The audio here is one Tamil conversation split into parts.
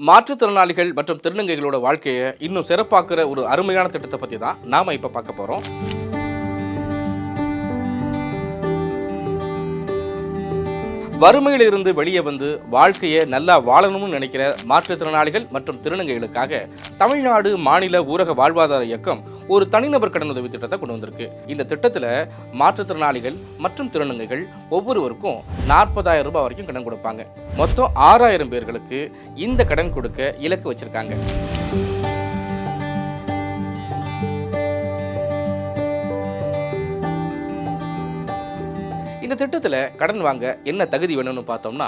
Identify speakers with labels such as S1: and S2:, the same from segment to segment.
S1: மாற்றுத்திறனாளிகள் மற்றும் திருநங்கைகளோட வாழ்க்கையை இன்னும் சிறப்பாக்குற ஒரு அருமையான திட்டத்தை பற்றி தான் நாம் இப்போ பார்க்க போகிறோம் வறுமையிலிருந்து வெளியே வந்து வாழ்க்கையை நல்லா வாழணும்னு நினைக்கிற மாற்றுத்திறனாளிகள் மற்றும் திருநங்கைகளுக்காக தமிழ்நாடு மாநில ஊரக வாழ்வாதார இயக்கம் ஒரு தனிநபர் கடன் உதவி திட்டத்தை கொண்டு வந்திருக்கு. இந்த திட்டத்தில் மாற்றுத்திறனாளிகள் மற்றும் திருநங்கைகள் ஒவ்வொருவருக்கும் நாற்பதாயிரம் ரூபாய் வரைக்கும் கடன் கொடுப்பாங்க. மொத்தம் ஆறாயிரம் பேர்களுக்கு இந்த கடன் கொடுக்க இலக்கு வச்சிருக்காங்க. இந்த திட்டத்தில் கடன் வாங்க என்ன தகுதி வேணும்னு பார்த்தோம்னா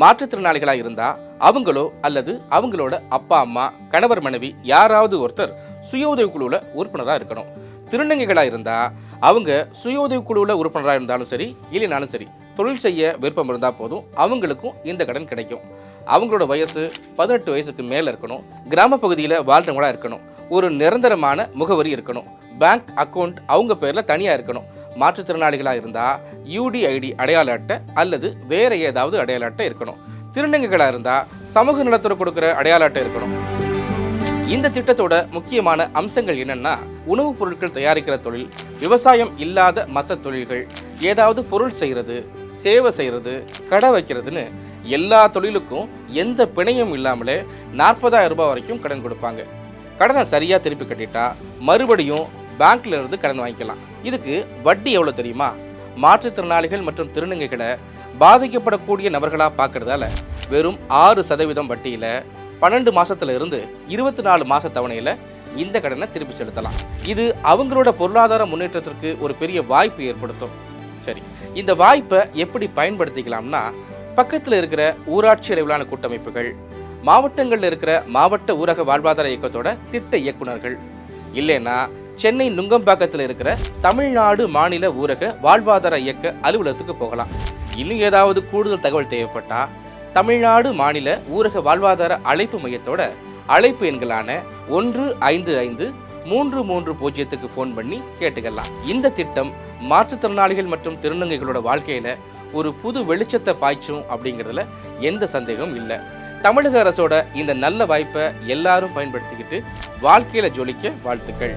S1: மாற்றுத்திறனாளிகளாக இருந்தால் அவங்களோ அல்லது அவங்களோட அப்பா அம்மா கணவர் மனைவி யாராவது ஒருத்தர் சுய உதவி குழுவில் உறுப்பினராக இருக்கணும். திருநங்கைகளாக இருந்தால் அவங்க சுய உதவி குழுவில் உறுப்பினராக இருந்தாலும் சரி இல்லைனாலும் சரி தொழில் செய்ய விருப்பம் இருந்தால் போதும் அவங்களுக்கும் இந்த கடன் கிடைக்கும். அவங்களோட வயசு பதினெட்டு வயசுக்கு மேலே இருக்கணும். கிராம பகுதியில் வாழ்றவங்களாக இருக்கணும். ஒரு நிரந்தரமான முகவரி இருக்கணும். பேங்க் அக்கவுண்ட் அவங்க பேரில் தனியாக இருக்கணும். மாற்றுத்திறனாளிகளாக இருந்தால் யூடிஐடி அடையாள அட்டை அல்லது வேறு ஏதாவது அடையாள அட்டை இருக்கணும். திருநங்கைகளாக இருந்தால் சமூக நலத்துறை கொடுக்குற அடையாள அட்டை இருக்கணும். இந்த திட்டத்தோட முக்கியமான அம்சங்கள் என்னென்னா உணவுப் பொருட்கள் தயாரிக்கிற தொழில் விவசாயம் இல்லாத மற்ற தொழில்கள் ஏதாவது பொருள் செய்கிறது சேவை செய்கிறது கடை வைக்கிறதுன்னு எல்லா தொழிலுக்கும் எந்த பிணையும் இல்லாமலே நாற்பதாயிரம் ரூபாய் வரைக்கும் கடன் கொடுப்பாங்க. கடனை சரியாக திருப்பி கட்டிட்டா மறுபடியும் பேங்க்ல இருந்து கடன் வாங்கிக்கலாம். இதுக்கு வட்டி எவ்வளோ தெரியுமா? மாற்றுத்திறனாளிகள் மற்றும் திருநங்கைகளை பாதிக்கப்படக்கூடிய நபர்களாக பார்க்கறதால வெறும் ஆறு சதவீதம் வட்டியில் பன்னெண்டு மாசத்துல இருந்து இருபத்தி நாலு மாச தவணையில் இந்த கடனை திருப்பி செலுத்தலாம். இது அவங்களோட பொருளாதார முன்னேற்றத்திற்கு ஒரு பெரிய வாய்ப்பு ஏற்படுத்தும். சரி இந்த வாய்ப்பை எப்படி பயன்படுத்திக்கலாம்னா பக்கத்தில் இருக்கிற ஊராட்சி அளவிலான கூட்டமைப்புகள் மாவட்டங்களில் இருக்கிற மாவட்ட ஊரக வாழ்வாதார இயக்கத்தோட திட்ட இயக்குனர்கள் இல்லைன்னா சென்னை நுங்கம்பாக்கத்தில் இருக்கிற தமிழ்நாடு மாநில ஊரக வாழ்வாதார இயக்க அலுவலகத்துக்கு போகலாம். இன்னும் ஏதாவது கூடுதல் தகவல் தேவைப்பட்டா தமிழ்நாடு மாநில ஊரக வாழ்வாதார அழைப்பு மையத்தோட அழைப்பு எண்களான ஒன்று ஐந்து ஐந்து மூன்று மூன்று பூஜ்ஜியத்துக்கு ஃபோன் பண்ணி கேட்டுக்கலாம். இந்த திட்டம் மாற்றுத்திறனாளிகள் மற்றும் திருநங்கைகளோட வாழ்க்கையில் ஒரு புது வெளிச்சத்தை பாய்ச்சும் அப்படிங்கிறதுல எந்த சந்தேகமும் இல்லை. தமிழக அரசோட இந்த நல்ல வாய்ப்பை எல்லாரும் பயன்படுத்திக்கிட்டு வாழ்க்கையில் ஜொலிக்க வாழ்த்துக்கள்.